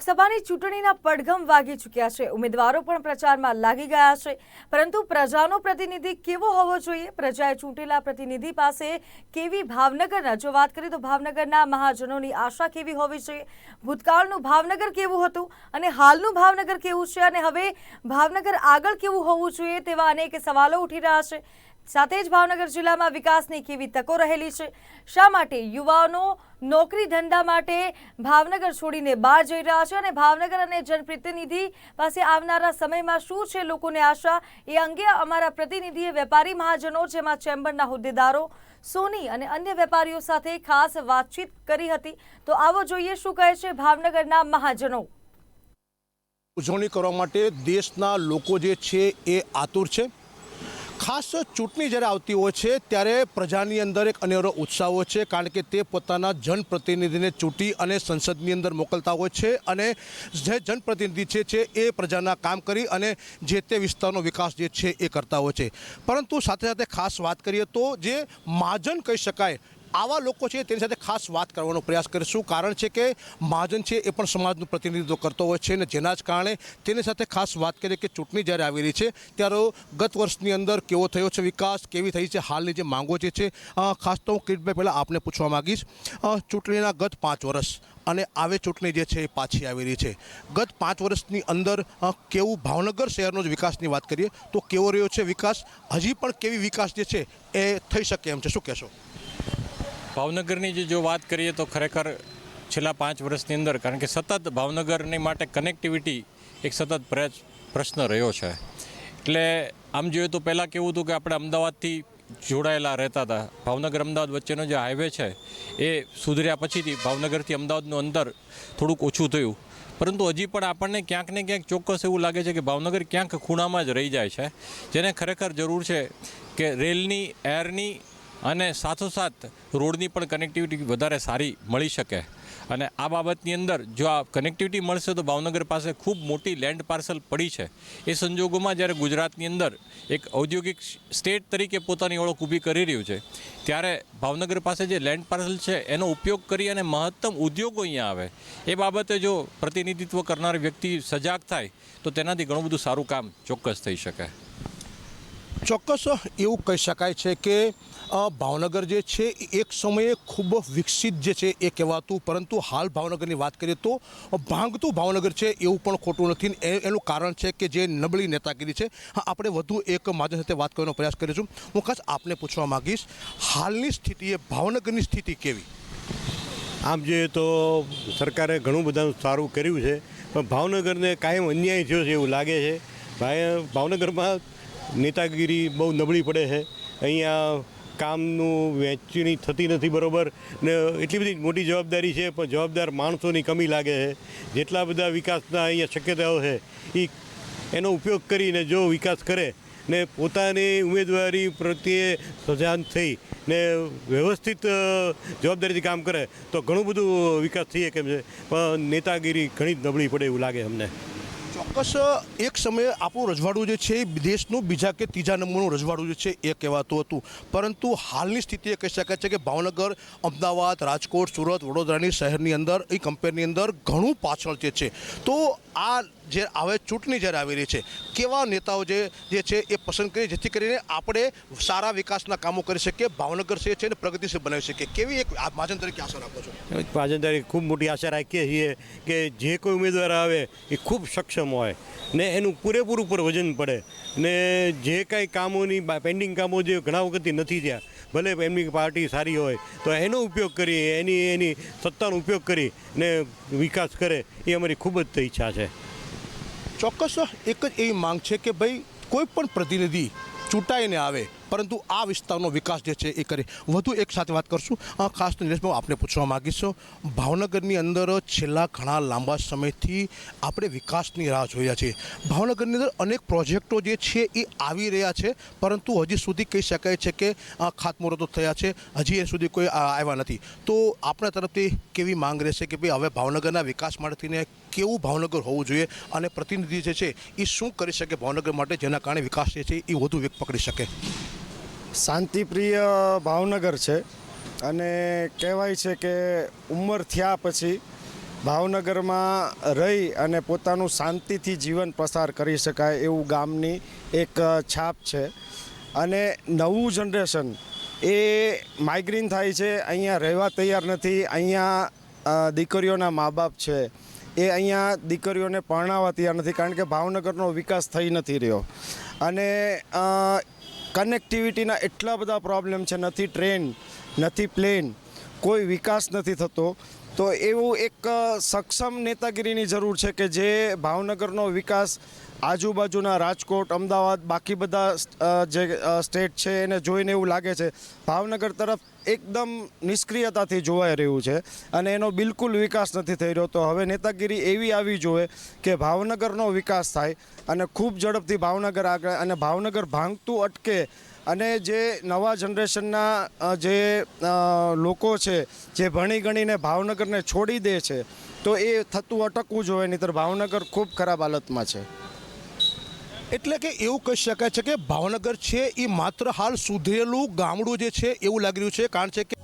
લોકસભાની ચૂંટણીના પડઘમ વાગી ચૂક્યા છે. ઉમેદવારો પણ પ્રચારમાં લાગી ગયા છે. પરંતુ પ્રજાનો પ્રતિનિધિ કેવો હોવો જોઈએ? પ્રજાએ ચૂંટેલા પ્રતિનિધિ પાસે કેવી ભાવનગરના, જો વાત કરીએ તો ભાવનગરના મહાજનોની આશા કેવી હોવી જોઈએ? ભૂતકાળનું ભાવનગર કેવું હતું? અને હાલનું ભાવનગર કેવું છે? અને હવે ભાવનગર આગળ કેવું હોવું જોઈએ તેવા અનેક સવાલો ઉઠી રહ્યા છે. સાથે જ ભાવનગર જિલ્લામાં વિકાસની કેવી તકો રહેલી છે? શા માટે યુવાનો નોકરી ધંધા માટે ભાવનગર છોડીને બહાર જઈ રહ્યા છે અને ભાવનગર અને જનપ્રતિનિધિ પાસે આવનારા સમયમાં શું છે લોકોને આશા? એ અંગે અમારા પ્રતિનિધિએ વેપારી મહાજનો, જેમાં ચેમ્બરના હોદ્દેદારો સોની અને અન્ય વેપારીઓ સાથે ખાસ વાતચીત કરી હતી. તો આવો જોઈએ શું કહે છે ભાવનગરના મહાજનો. ઉજવણી કરવા માટે દેશના લોકો જે છે એ આતુર છે. ખાસ ચૂંટણી જ્યારે આવતી હોય છે, ત્યારે પ્રજાની અંદર એક અનેરો ઉત્સાહ હોય છે, કારણ કે તે પોતાના જનપ્રતિનિધિને ચૂંટી અને સંસદની અંદર મોકલતા હોય છે અને જે જનપ્રતિનિધિ છે છે એ પ્રજાના કામ કરી અને જે તે વિસ્તારનો વિકાસ જે છે એ કરતા હોય છે. પરંતુ સાથે સાથે ખાસ વાત કરીએ તો જે મહાજન કહી શકાય આવા લોકો છે તેની સાથે ખાસ વાત કરવાનો પ્રયાસ કરીશું. કારણ છે કે મહાજન છે એ પણ સમાજનું પ્રતિનિધિત્વ કરતો હોય છે અને જેના જ કારણે તેની સાથે ખાસ વાત કરીએ કે ચૂંટણી જ્યારે આવી રહી છે, ત્યારે ગત વર્ષની અંદર કેવો થયો છે વિકાસ, કેવી થઈ છે હાલની જે માંગો જે છે ખાસ તો હું કિરીટભાઈ પહેલાં આપને પૂછવા માગીશ. ચૂંટણીના ગત પાંચ વર્ષ અને આવે ચૂંટણી જે છે એ પાછી આવી રહી છે. ગત પાંચ વર્ષની અંદર કેવું ભાવનગર શહેરનો જ વિકાસની વાત કરીએ, તો કેવો રહ્યો છે વિકાસ? હજી પણ કેવી વિકાસ જે છે એ થઈ શકે એમ છે. શું કહેશો? ભાવનગરની જે જો વાત કરીએ તો ખરેખર છેલ્લા પાંચ વર્ષની અંદર, કારણ કે સતત ભાવનગરની માટે કનેક્ટિવિટી એક સતત પ્રશ્ન રહ્યો છે. એટલે આમ જોઈએ તો પહેલાં કેવું હતું કે આપણે અમદાવાદથી જોડાયેલા રહેતા હતા. ભાવનગર અમદાવાદ વચ્ચેનો જે હાઈવે છે, એ સુધર્યા પછીથી ભાવનગરથી અમદાવાદનું અંતર થોડુંક ઓછું થયું. પરંતુ હજી પણ આપણને ક્યાંક ને ક્યાંક ચોક્કસ એવું લાગે છે કે ભાવનગર ક્યાંક ખૂણામાં જ રહી જાય છે. જેને ખરેખર જરૂર છે કે રેલની એરની અને સાથોસાથ રોડની પણ કનેક્ટિવિટી વધારે સારી મળી શકે. અને આ બાબતની અંદર જો આ કનેક્ટિવિટી મળશે તો ભાવનગર પાસે ખૂબ મોટી લેન્ડ પાર્સલ પડી છે. એ સંજોગોમાં જ્યારે ગુજરાતની અંદર એક ઔદ્યોગિક સ્ટેટ તરીકે પોતાની ઓળખ ઊભી કરી રહ્યું છે, ત્યારે ભાવનગર પાસે જે લેન્ડ પાર્સલ છે એનો ઉપયોગ કરી અને મહત્તમ ઉદ્યોગો અહીંયા આવે. એ બાબતે જો પ્રતિનિધિત્વ કરનાર વ્યક્તિ સજાગ થાય, તો તેનાથી ઘણું બધું સારું કામ ચોક્કસ થઈ શકે. ચોક્કસ એવું કહી શકાય છે કે ભાવનગર જે છે એક સમયે ખૂબ વિકસિત જે છે એ કહેવાતું. પરંતુ હાલ ભાવનગરની વાત કરીએ તો, ભાંગતું ભાવનગર છે એવું પણ ખોટું નથી. એ- એનું કારણ છે કે જે નબળી નેતાગીરી છે, હા, આપણે વધુ એક માધ્યમ સાથે વાત કરવાનો પ્રયાસ કરીશું. હું ખાસ આપને પૂછવા માગીશ, હાલની સ્થિતિએ ભાવનગરની સ્થિતિ કેવી? આમ જોઈએ તો સરકારે ઘણું બધાનું સારું કર્યું છે, પણ ભાવનગરને કાયમ અન્યાય થયો છે એવું લાગે છે. ભાઈ, ભાવનગરમાં નેતાગીરી બહુ નબળી પડે છે. અહીંયા કામનું વહેંચણી થતી નથી બરોબર ને એટલી બધી મોટી જવાબદારી છે, પણ જવાબદાર માણસોની કમી લાગે છે. જેટલા બધા વિકાસના અહીંયા શક્યતાઓ છે એ એનો ઉપયોગ કરીને જો વિકાસ કરે ને પોતાની ઉમેદવારી પ્રત્યે સજાન થઈ ને વ્યવસ્થિત જવાબદારીથી કામ કરે, તો ઘણું બધું વિકાસ થઈ શકે છે. પણ નેતાગીરી ઘણી જ નબળી પડે એવું લાગે અમને. ચોક્કસ, એક સમયે આપણું રજવાડું જે છે એ દેશનું બીજા કે ત્રીજા નંબરનું રજવાડું જે છે એ કહેવાતું હતું. પરંતુ હાલની સ્થિતિ એ કહી શકાય છે કે ભાવનગર, અમદાવાદ, રાજકોટ, સુરત, વડોદરાની શહેરની અંદર એ કમ્પેરની અંદર ઘણું પાછળ જે છે. તો આ જે આવે ચૂંટણી જ્યારે આવી રહી છે, કેવા નેતાઓ જે જે છે એ પસંદ કરી, જેથી કરીને આપણે સારા વિકાસના કામો કરી શકીએ, ભાવનગર છે છે ને પ્રગતિશીલ બનાવી શકીએ. કેવી એક મહાજન તરીકે આશા રાખો છો? પાજનદારી ખૂબ મોટી આશા રાખીએ છીએ કે જે કોઈ ઉમેદવાર આવે એ ખૂબ સક્ષમ હોય. ને એનું પૂરેપૂરું પર વજન પડે ને જે કાંઈ કામોની પેન્ડિંગ કામો જે ઘણા વખતથી નથી થયા, ભલે એમની પાર્ટી સારી હોય, તો એનો ઉપયોગ કરી એની એની સત્તાનો ઉપયોગ કરી ને વિકાસ કરે, એ અમારી ખૂબ જ ઈચ્છા છે. ચોક્કસ, એક જ એવી માંગ છે કે ભાઈ કોઈ પણ પ્રતિનિધિ ચૂંટાઈને આવે પરંતુ આ વિસ્તારનો વિકાસ જે છે એ કરે વધુ એક સાથે વાત કરશું. ખાસ તો નિલેશભાઈ આપને પૂછવા માગીશ ભાવનગરની અંદર છેલ્લા ઘણા લાંબા સમયથી આપણે વિકાસની રાહ જોયા છે ભાવનગરની અંદર અનેક પ્રોજેક્ટો જે છે એ આવી રહ્યા છે, પરંતુ હજી સુધી કહી શકાય છે કે ખાતમુહૂર્તો થયા છે, હજી એ સુધી કોઈ આવ્યા નથી. તો આપણા તરફથી કેવી માંગ રહેશે કે ભાઈ હવે ભાવનગરના વિકાસ માટેને કેવું ભાવનગર હોવું જોઈએ અને પ્રતિનિધિ જે છે એ શું કરી શકે ભાવનગર માટે, જેના કારણે વિકાસ જે છે એ વધુ વેગ પકડી શકે? શાંતિપ્રિય ભાવનગર છે અને કહેવાય છે કે ઉંમર થયા પછી ભાવનગરમાં રહી અને પોતાનું શાંતિથી જીવન પસાર કરી શકાય એવું ગામની એક છાપ છે. અને નવું જનરેશન એ માઇગ્રેન થાય છે, અહીંયા રહેવા તૈયાર નથી, અહીંયા દીકરીઓના મા બાપ છે, એ અહીંયા દીકરીઓને પરણાવવા તૈયાર નથી, કારણ કે ભાવનગરનો વિકાસ થઈ નથી રહ્યો. અને કનેક્ટિવિટીના એટલા બધા પ્રોબ્લેમ છે, નથી ટ્રેન, નથી પ્લેન, કોઈ વિકાસ નથી થતો. તો એવું એક સક્ષમ નેતાગીરીની જરૂર છે કે જે ભાવનગરનો વિકાસ આજુબાજુના રાજકોટ, અમદાવાદ, બાકી બધા જે સ્ટેટ છે એને જોઈને એવું લાગે છે. ભાવનગર તરફ એકદમ નિષ્ક્રિયતાથી જોવાઈ રહ્યું છે અને એનો બિલકુલ વિકાસ નથી થઈ રહ્યો. તો હવે નેતાગીરી એવી આવી જોઈએ કે ભાવનગરનો વિકાસ થાય અને ખૂબ ઝડપથી ભાવનગર આગળ અને ભાવનગર ભાંગતું અટકે અને જે નવા જનરેશનના જે લોકો છે, જે ભણી ગણીને ભાવનગરને છોડી દે છે, તો એ થતું અટકવું જોઈએ નહીતર ભાવનગર ખૂબ ખરાબ હાલતમાં છે. એટલે કે એવું કહી શકાય છે કે ભાવનગર છે એ માત્ર હાલ સુધરેલું ગામડું જે છે એવું લાગી રહ્યું છે. કારણ છે કે